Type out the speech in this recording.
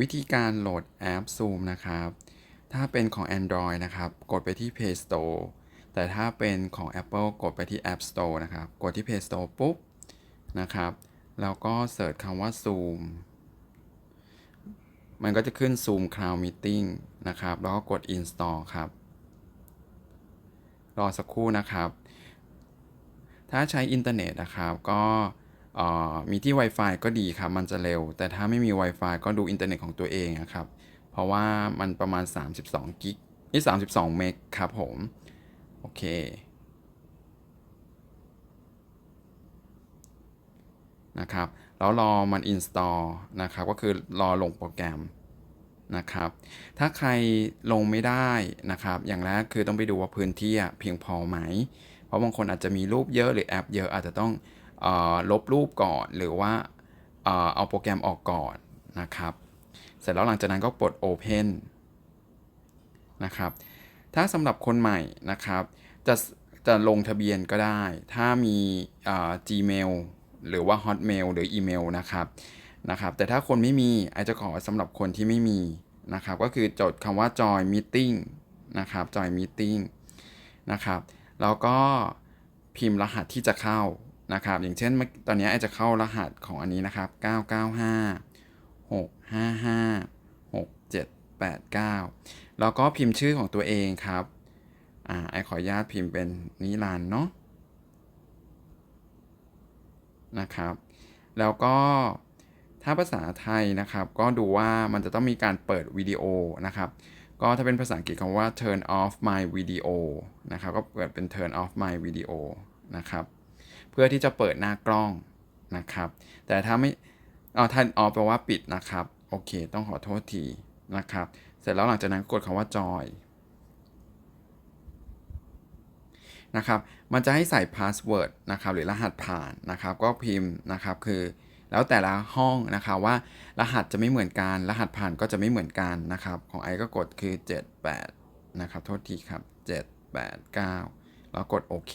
วิธีการโหลดแอป Zoom นะครับ ถ้าเป็นของ Android นะครับ กดไปที่ Play Store แต่ถ้าเป็นของ Apple กดไปที่ App Store นะครับ กดที่ Play Store ปุ๊บนะครับ แล้วก็เสิร์ชคำว่า Zoom มันก็จะขึ้น Zoom Cloud Meeting นะครับ แล้วก็กด Install ครับ รอสักครู่นะครับ ถ้าใช้อินเทอร์เน็ตนะครับ ก็ มีที่ Wi-Fi ก็ดีครับ มันจะเร็ว แต่ถ้าไม่มี Wi-Fi ก็ดูอินเทอร์เน็ตของตัวเองนะครับ เพราะว่ามันประมาณ 32กิกนี่32เมกครับผม โอเค นะครับ แล้วรอมัน install นะครับ ก็คือรอลงโปรแกรมนะครับ ถ้าใครลงไม่ได้นะครับ อย่างแรกคือต้องไปดูว่าพื้นที่เพียงพอไหม เพราะบางคนอาจจะมีรูปเยอะหรือแอปเยอะอาจจะต้อง ลบรูปก่อนหรือว่าเออเอาโปรแกรมออกก่อนนะครับ เสร็จแล้วหลังจากนั้นก็กด Open นะครับ ถ้าสำหรับคนใหม่นะครับจะจะลงทะเบียนก็ได้ ถ้ามีเอ่อ Gmail หรือว่า Hotmail หรืออีเมลนะครับนะครับ แต่ถ้าคนไม่มีไอจะขอสำหรับคนที่ไม่มีนะครับ ก็คือจดคำว่า join meeting นะครับ join meeting นะครับ แล้วก็พิมพ์รหัสที่จะเข้า นะครับ อย่างเช่นเมื่อตอนนี้ไอจะเข้ารหัสของอันนี้นะครับ 995 655 6789 แล้วก็พิมพ์ชื่อของตัวเองครับ อ่า ไอขออนุญาตพิมพ์เป็นนิรันเนาะ นะครับ แล้วก็ถ้าภาษาไทยนะครับ ก็ดูว่ามันจะต้องมีการเปิดวิดีโอนะครับ ก็ถ้าเป็นภาษาอังกฤษคำว่า turn off my video นะครับ ก็เปิดเป็น turn off my video นะครับ เพื่อที่จะเปิดหน้ากล้องนะครับ แต่ถ้าไม่เอา turn off แปลว่าปิดนะครับ โอเค ต้องขอโทษทีนะครับ เสร็จแล้วหลังจากนั้นกดคำว่า join นะครับ มันจะให้ใส่พาสเวิร์ดนะครับ หรือรหัสผ่านนะครับ ก็พิมพ์นะครับ คือแล้วแต่ละห้องนะครับว่ารหัสจะไม่เหมือนกัน รหัสผ่านก็จะไม่เหมือนกันนะครับ ของไอก็กดคือ 78 นะครับ โทษทีครับ 789 แล้วกดโอเค